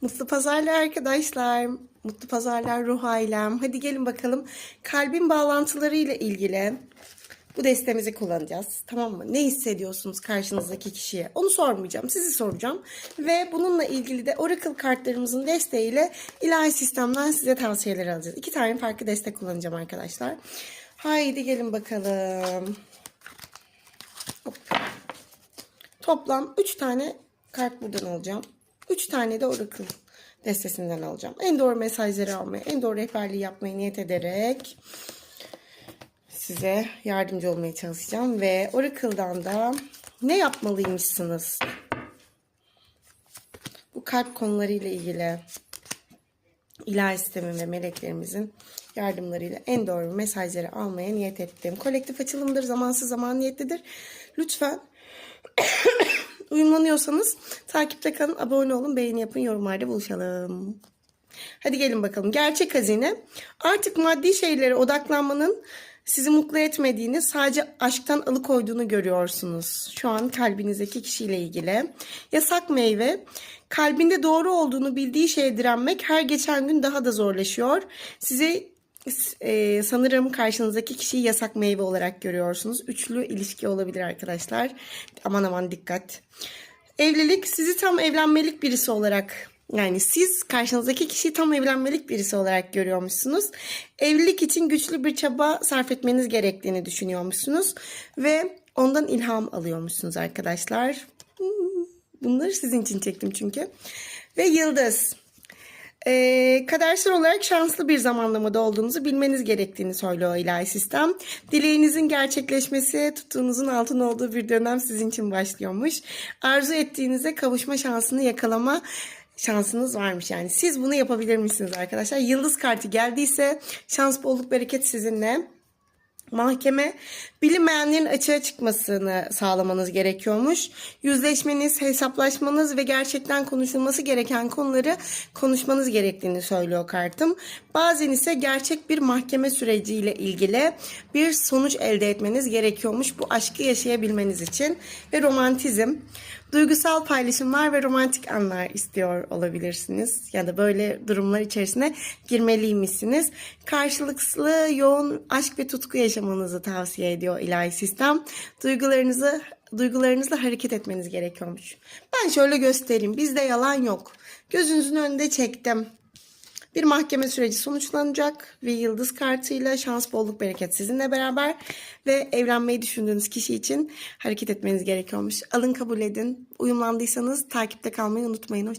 Mutlu pazarlar arkadaşlar. Mutlu pazarlar ruh ailem. Hadi gelin bakalım. Kalbin bağlantıları ile ilgili bu destemizi kullanacağız. Tamam mı? Ne hissediyorsunuz karşınızdaki kişiye? Onu sormayacağım. Sizi soracağım. Ve bununla ilgili de Oracle kartlarımızın desteğiyle ilahi sistemden size tavsiyeler alacağız. İki tane farklı destek kullanacağım arkadaşlar. Haydi gelin bakalım. Hop. Toplam 3 tane kart buradan alacağım. 3 tane de Oracle destesinden alacağım. En doğru mesajları almaya, en doğru rehberliği yapmaya niyet ederek size yardımcı olmaya çalışacağım. Ve Oracle'dan da ne yapmalıymışsınız? Bu kalp konularıyla ilgili ilahi sistemin ve meleklerimizin yardımlarıyla en doğru mesajları almaya niyet ettim. Kolektif açılımdır, zamansız zaman niyetlidir. Lütfen uyumlanıyorsanız takipte kalın, abone olun, beğeni yapın, yorumlarda buluşalım. Hadi gelin bakalım. Gerçek hazine. Artık maddi şeylere odaklanmanın sizi mutlu etmediğini, sadece aşktan alıkoyduğunu görüyorsunuz. Şu an kalbinizdeki kişiyle ilgili. Yasak meyve. Kalbinde doğru olduğunu bildiği şeye direnmek her geçen gün daha da zorlaşıyor. Sizi e, sanırım karşınızdaki kişiyi yasak meyve olarak görüyorsunuz. Üçlü ilişki olabilir arkadaşlar. Aman aman dikkat. Evlilik sizi tam evlenmelik birisi olarak yani siz karşınızdaki kişiyi tam evlenmelik birisi olarak görüyormuşsunuz. Evlilik için güçlü bir çaba sarf etmeniz gerektiğini düşünüyormuşsunuz. Ve ondan ilham alıyormuşsunuz arkadaşlar. Bunları sizin için çektim çünkü. Ve yıldız. Ee, kadersel olarak şanslı bir zamanlamada olduğunuzu bilmeniz gerektiğini söylüyor ilahi sistem. Dileğinizin gerçekleşmesi, tuttuğunuzun altın olduğu bir dönem sizin için başlıyormuş. Arzu ettiğinize kavuşma şansını yakalama şansınız varmış. Yani siz bunu yapabilir misiniz arkadaşlar? Yıldız kartı geldiyse şans, bolluk, bereket sizinle. Mahkeme bilinmeyenlerin açığa çıkmasını sağlamanız gerekiyormuş. Yüzleşmeniz, hesaplaşmanız ve gerçekten konuşulması gereken konuları konuşmanız gerektiğini söylüyor kartım. Bazen ise gerçek bir mahkeme süreciyle ilgili bir sonuç elde etmeniz gerekiyormuş bu aşkı yaşayabilmeniz için. Ve romantizm. Duygusal paylaşımlar ve romantik anlar istiyor olabilirsiniz. Ya da böyle durumlar içerisine girmeliymişsiniz. Karşılıklı yoğun aşk ve tutku yaşamanızı tavsiye ediyor ilahi sistem. Duygularınızı duygularınızla hareket etmeniz gerekiyormuş. Ben şöyle göstereyim. Bizde yalan yok. Gözünüzün önünde çektim. Bir mahkeme süreci sonuçlanacak ve yıldız kartıyla şans, bolluk, bereket sizinle beraber ve evlenmeyi düşündüğünüz kişi için hareket etmeniz gerekiyormuş. Alın kabul edin. Uyumlandıysanız takipte kalmayı unutmayın. Hoşçakalın.